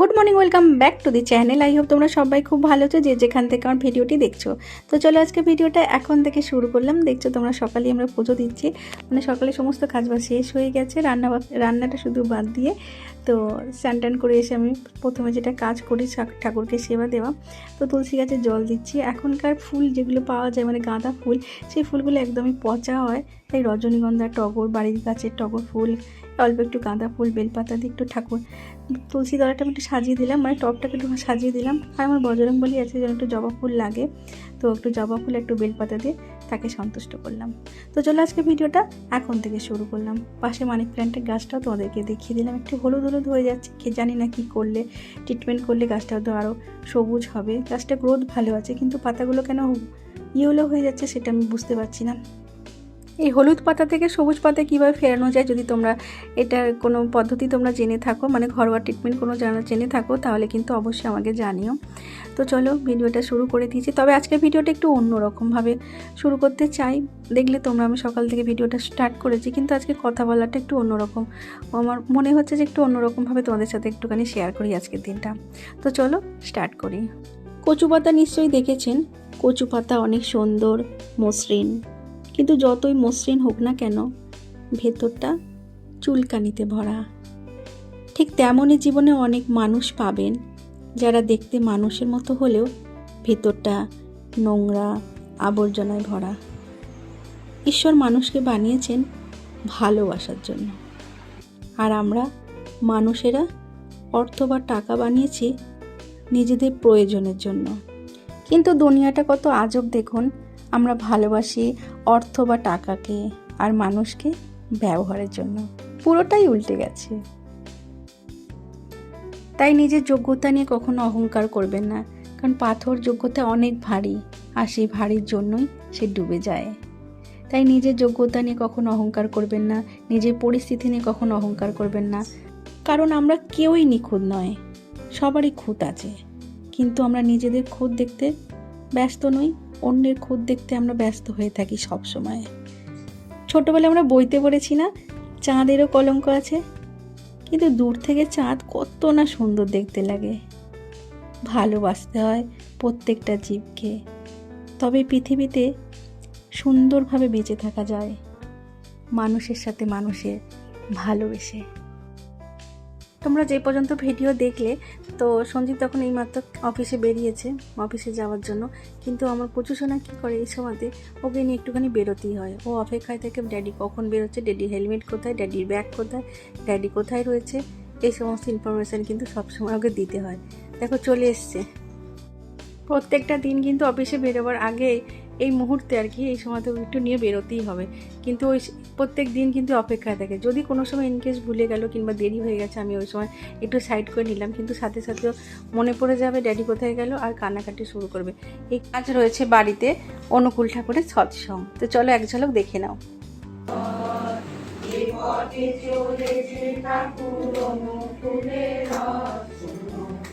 Good morning, welcome back to the channel. I hope তোমরা সবাই খুব ভালো আছো, যে যেখান থেকে আমার ভিডিওটি দেখছ। তো চলো আজকে ভিডিওটা এখন থেকে শুরু করলাম। দেখছ তোমরা সকালেই আমরা পুজো দিচ্ছি। মানে সকালে সমস্ত কাজ বাজ শেষ হয়ে গেছে, রান্না রান্নাটা শুধু বাদ দিয়ে। তো স্নান টান করে এসে আমি প্রথমে যেটা কাজ করি ঠাকুরকে সেবা দেওয়া। তো তুলসী গাছে জল দিচ্ছি। এখনকার ফুল যেগুলো পাওয়া যায় মানে গাঁদা ফুল, সেই ফুলগুলো একদমই পচা হয়। তাই রজনীগন্ধা টগর, বাড়ির গাছের টগর ফুল, অল্প একটু গাঁদা ফুল, বেলপাতা দিয়ে একটু ঠাকুর। তুলসী দলাটা আমি একটু সাজিয়ে দিলাম মানে টপটাকে একটু সাজিয়ে দিলাম। আর আমার বজরং বলি আছে, যেন একটু জবা ফুল লাগে। তো একটু জবা ফুল, একটু বেলপাতা দিয়ে। তাকে সন্তুষ্ট করলাম। তো চলো আজকে ভিডিওটা এখন থেকে শুরু করলাম। পাশে মানি প্ল্যান্টের গাছটাও তোমাদেরকে দেখিয়ে দিলাম। একটু হলুদ হলুদ হয়ে যাচ্ছে, কে জানি না কি করলে ট্রিটমেন্ট করলে গাছটা হয়তো আরও সবুজ হবে। গাছটা গ্রোথ ভালো আছে, কিন্তু পাতাগুলো কেন ইয়েলো হয়ে যাচ্ছে সেটা আমি বুঝতে পারছি না। এই হলুদ পাতা থেকে সবুজ পাতা কীভাবে ফেরানো যায় যদি তোমরা এটার কোনো পদ্ধতি তোমরা জেনে থাকো মানে ঘরোয়া ট্রিটমেন্ট কোনো জানা জেনে থাকো, তাহলে কিন্তু অবশ্যই আমাকে জানিও। তো চলো ভিডিওটা শুরু করে দিয়েছি। তবে আজকের ভিডিওটা একটু অন্যরকমভাবে শুরু করতে চাই। দেখলে তোমরা আমি সকাল থেকে ভিডিওটা স্টার্ট করেছি, কিন্তু আজকে কথা বলাটা একটু অন্যরকম। আমার মনে হচ্ছে যে একটু অন্যরকমভাবে তোমাদের সাথে একটুখানি শেয়ার করি আজকের দিনটা। তো চলো স্টার্ট করি। কচু পাতা নিশ্চয়ই দেখেছেন? কচু পাতা অনেক সুন্দর, মসৃণ। কিন্তু যতই মসৃণ হোক না কেন, ভেতরটা চুলকানিতে ভরা। ঠিক তেমনই জীবনে অনেক মানুষ পাবেন যারা দেখতে মানুষের মতো হলেও ভেতরটা নোংরা, আবর্জনায় ভরা। ঈশ্বর মানুষকে বানিয়েছেন ভালোবাসার জন্য। আর আমরা মানুষেরা অর্থ বা টাকা বানিয়েছি নিজেদের প্রয়োজনের জন্য। কিন্তু দুনিয়াটা কত আজব দেখুন, আমরা ভালোবাসি অর্থ বা টাকাকে আর মানুষকে ব্যবহারের জন্য। পুরোটাই উল্টে গেছে। তাই নিজের যোগ্যতা নিয়ে কখনো অহংকার করবেন না, কারণ পাথর যোগ্যতা অনেক ভারী, আর সেই ভারীর জন্যই সে ডুবে যায়। তাই নিজের যোগ্যতা নিয়ে কখনো অহংকার করবেন না, নিজের পরিস্থিতি নিয়ে কখনো অহংকার করবেন না, কারণ আমরা কেউই নিখুঁত নয়, সবারই খুঁত আছে। কিন্তু আমরা নিজেদের খুঁত দেখতে ব্যস্ত নই, অন্যের খুঁত দেখতে আমরা ব্যস্ত হয়ে থাকি সব সময় ছোটবেলায় আমরা বইতে পড়েছি না, চাঁদেরও কলঙ্ক আছে কিন্তু দূর থেকে চাঁদ কত না সুন্দর দেখতে লাগে। ভালোবাসতে হয় প্রত্যেকটা জীবকে। তবে পৃথিবীতে সুন্দরভাবে বেঁচে থাকা যায়। মানুষের সাথে মানুষের ভালোবেসে। তোমরা যে পর্যন্ত ভিডিও দেখলে, তো সঞ্জীব তখন এইমাত্র অফিসে বেরিয়েছে অফিসে যাওয়ার জন্য। কিন্তু আমার প্রচুর সোনা কী করে এই সময়তে? ওকে নিয়ে একটুখানি বেরোতেই হয়। ও অপেক্ষায় থাকে ড্যাডি কখন বেরোচ্ছে? ড্যাডির হেলমেট কোথায়? ড্যাডির ব্যাগ কোথায়? ড্যাডি কোথায় রয়েছে? এই সমস্ত ইনফরমেশান কিন্তু সবসময় ওকে দিতে হয়। দেখো চলে এসছে। প্রত্যেকটা দিন কিন্তু অফিসে বেরোবার আগে এই মুহূর্তে আর কি এই সময় তো একটু নিয়ে বেরোতেই হবে। কিন্তু ওই প্রত্যেক দিন কিন্তু অপেক্ষায় থাকে। যদি কোনো সময় ইনকেস ভুলে গেল কিংবা দেরি হয়ে গেছে, আমি ওই সময় একটু সাইড করে নিলাম। কিন্তু সাথে সাথেও মনে পড়ে যাবে ড্যাডি কোথায় গেল আর কান্নাকাটি শুরু করবে। এই কাজ রয়েছে বাড়িতে অনুকূল ঠাকুরের সৎসং তো চলো এক ঝলক দেখে নাও।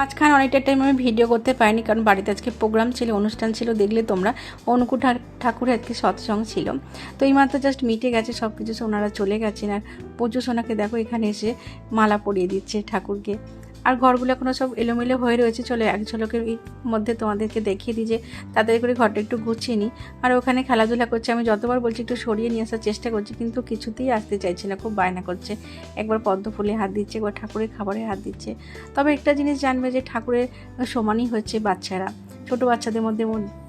মাঝখানে অনেকটা টাইম আমি ভিডিও করতে পারিনি, কারণ বাড়িতে আজকে প্রোগ্রাম ছিল, অনুষ্ঠান ছিল, দেখলে তোমরা। অনুকূল ঠা- ঠাকুরের আজকে সৎসঙ্গ ছিল। তো এই মাত্র জাস্ট মিটে গেছে সব কিছু সোনারা চলে গেছেন আর পুজো সোনাকে দেখো এখানে এসে মালা পরিয়ে দিচ্ছে ঠাকুরকে। আর ঘরগুলো এখনও সব এলোমেলো হয়ে রয়েছে। চলো এক ঝলকের মধ্যে তোমাদেরকে দেখিয়ে দিই যে তাড়াতাড়ি করে ঘরটা একটু গুছিয়ে নিই। আর ওখানে খেলাধুলা করছে। আমি যতবার বলছি একটু সরিয়ে নিয়ে আসার চেষ্টা করছি, কিন্তু কিছুতেই আসতে চাইছে না। খুব বায়না করছে। একবার পদ্ম ফুলে হাত দিচ্ছে, একবার ঠাকুরের খাবারে হাত দিচ্ছে। তবে একটা জিনিস জানবে যে ঠাকুরের সমানই হচ্ছে বাচ্চারা। ছোট বাচ্চাদের মধ্যে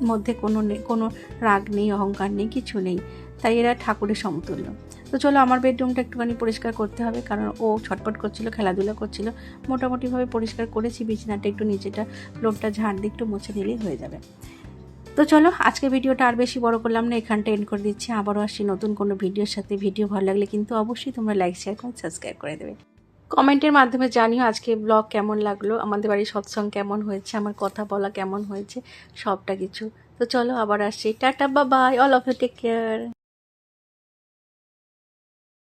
মধ্যে কোনো কোনো রাগ নেই, অহংকার নেই, কিছু নেই। তাই এরা ঠাকুরের সমতুল্য। তো চলো আমার বেডরুমটা একটুখানি পরিষ্কার করতে হবে, কারণ ও ছটপট করছিল, খেলাধুলা করছিল। মোটামুটিভাবে পরিষ্কার করেছি, বিছানাটা একটু নিচেটা ফ্লোরটা ঝাড় দিয়ে একটু মুছে নিলেই হয়ে যাবে। তো চলো, আজকে ভিডিওটা আর বেশি বড় করলাম না, এখানটা এন্ড করে দিচ্ছি। আবারও আসছি নতুন কোনো ভিডিওর সাথে। ভিডিও ভালো লাগলে কিন্তু অবশ্যই তোমরা লাইক শেয়ার করে সাবস্ক্রাইব করে দেবে। কমেন্টের মাধ্যমে জানিও আজকে ব্লগ কেমন লাগল, আমাদের বাড়ির সৎসং কেমন হয়েছে, আমার কথা বলা কেমন হয়েছে, সবটা কিছু। তো চলো, আবার আসছি। টাটা বা bye all of you take care